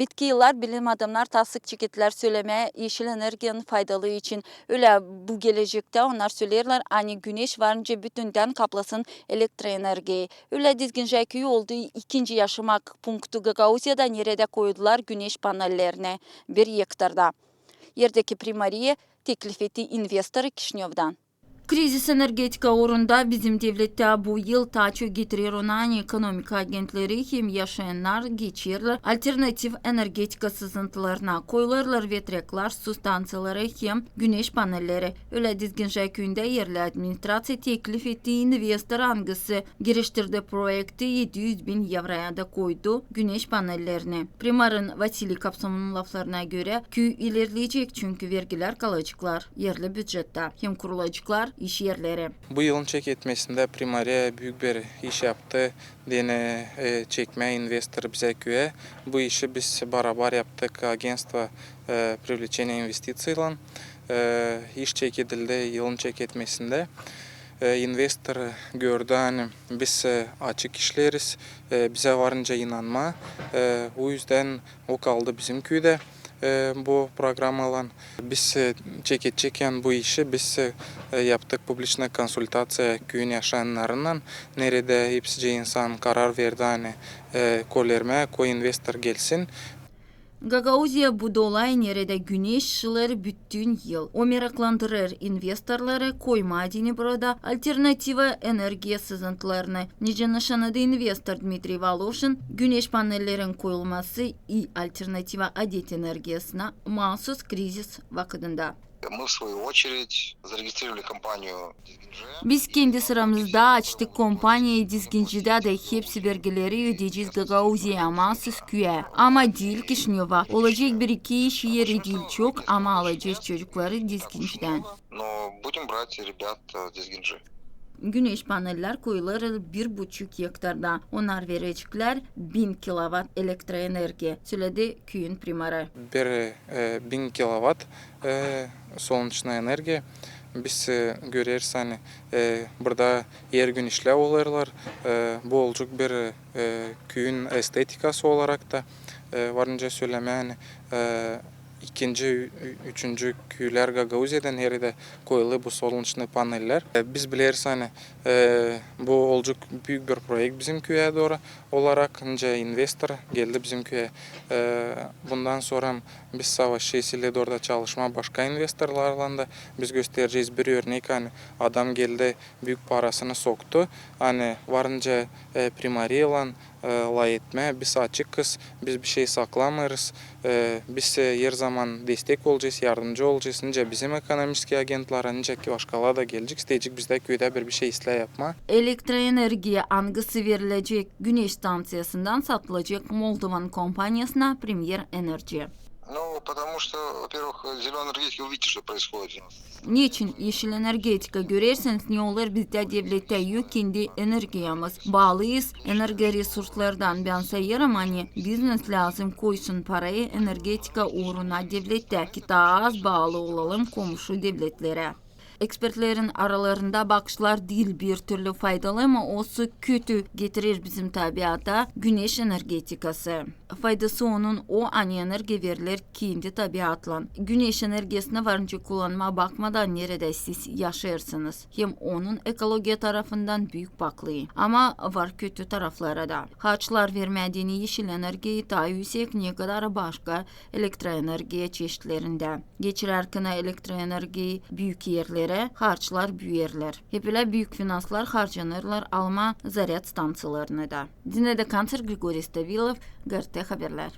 Bitki yıllar bilim adamlar tasdik çeketler söyleme yeşil energiyanın faydalı için. Öyle bu gelecekte onlar söylerler hani güneş varınca bütünden kaplasın elektroenerjiyi. Öyle dizgin köy oldu ikinci yaşamak punktu Gagauzya'da nerede koydular güneş panellerine bir hektarda. Yerdeki primariye teklif etti investor Kişnyov'dan. Kriz energetika uğrunda bizim devlette bu yıl taçı getirir olan ekonomik agentleri hem yaşayanlar geçirler alternatif energetika sızıntılarına koyulurlar vetrekler, su stansiyaları hem güneş panelleri. Öyle dizgin köyünde yerli administrasiya teklif ettiği investor hangisi giriştirdi projekti 700 bin euroya da koydu güneş panellerini. Primarın Vasili Kapsam'ın laflarına göre köy ilerleyecek çünkü vergiler kalacaklar yerli bütçette hem kurulacaklar iş yerleri. Bu yılın çek etmesinde Primariye büyük bir iş yaptı. Dene e, çekme investor bize köye. Bu işi biz beraber yaptık. Агентство e, привлечения инвестиций e, iş çek edildi yılın çek etmesinde. E, investor gördü hani biz e, açık işleriz. E, bize varınca inanma. E, o yüzden o kaldı bizim köyde e, bu programla biz e, çekecekken bu işi biz e, yaptık. Publiczne konsultasya köyün yaşayanlarından nerede hepsi insan karar verdi hani e, kolerme koy investor gelsin гагаузия будолай нереде күнеш шылэр бүттүн ел омеракландырыр инвесторлары койма динеброда альтернатива энергия сызынтыларыны неже инвестор дмитрий волошин күнеш панеллерин коюлмасы и альтернатива адет энергиясына махсус кризис вакытында Мы, в свою очередь, зарегистрировали компанию Биз кенди сырамызда, аштык компания Дизгинжида да хепси бергелери дежиз гагаузия амасыз күйе. Ама дил кишнева. Олажек бир iki iş yeri değil çok ama alacağız çocukları Dizginç'den. Но будем брать ребят э, Дизгинжи. Güneş paneller koyuları bir buçuk hektarda. Onlar verecekler bin kilowatt elektroenerji, söyledi köyün primarı. Bir e, bin kilowatt e, sonuçna enerji. Biz e, görürüz hani e, burada yer güneşle olurlar. E, bu olacak bir e, köyün estetikası olarak da e, varınca söyleme hani, e, ikinci, üçüncü köyler Gagauzya'dan nerede koyulu bu solunçlu paneller. E, Biz biliriz hani e, bu olacak büyük bir proje bizim köye doğru olarak önce investor geldi bizim köye. E, bundan sonra biz savaşçıyla orada çalışma başka investorlarla da biz göstereceğiz bir örnek hani adam geldi büyük parasını soktu. Hani varınca e, primariyle lay etme biz açıkız biz bir şey saklamıyoruz. E, biz e, her zaman destek olacağız, yardımcı olacağız. Nice bizim ekonomik agentlara, nice ki başkalar da gelecek. İsteyecek bizde köyde bir bir şey iste yapma. Elektroenerjiye angısı verilecek güneş stansiyasından satılacak Moldovan kompanyasına Premier Enerji Ну, потому что, во-первых, зеленая энергетика, вы видите, что происходит у нас. Niçin yeşil energetika görerseniz ne olur bizde devlette yok kendi enerjiyamız. Bağlıyız enerji resurslardan ben sayarım hani biznes lazım koysun parayı energetika uğruna devlette ki daha az bağlı olalım komşu devletlere. Ekspertlerin aralarında bakışlar değil bir türlü faydalı ama olsa kötü getirir bizim tabiata güneş energetikası. Faydası onun o an enerji verilir kendi tabiatla. Güneş enerjisine varınca kullanma bakmadan nerede siz yaşarsınız. Hem onun ekoloji tarafından büyük baklığı. Ama var kötü tarafları da. Harçlar vermediğini yeşil enerjiyi daha yüksek ne kadar başka elektroenerji çeşitlerinde. Geçirerken elektroenerjiyi büyük yerlere görə xərclər böyüyərlər. Həbülə böyük finanslar xərclənirlər alma zaryad stansiyalarına da. Dinədə Kanser Qriqori Stavilov, QRT xəbərlər.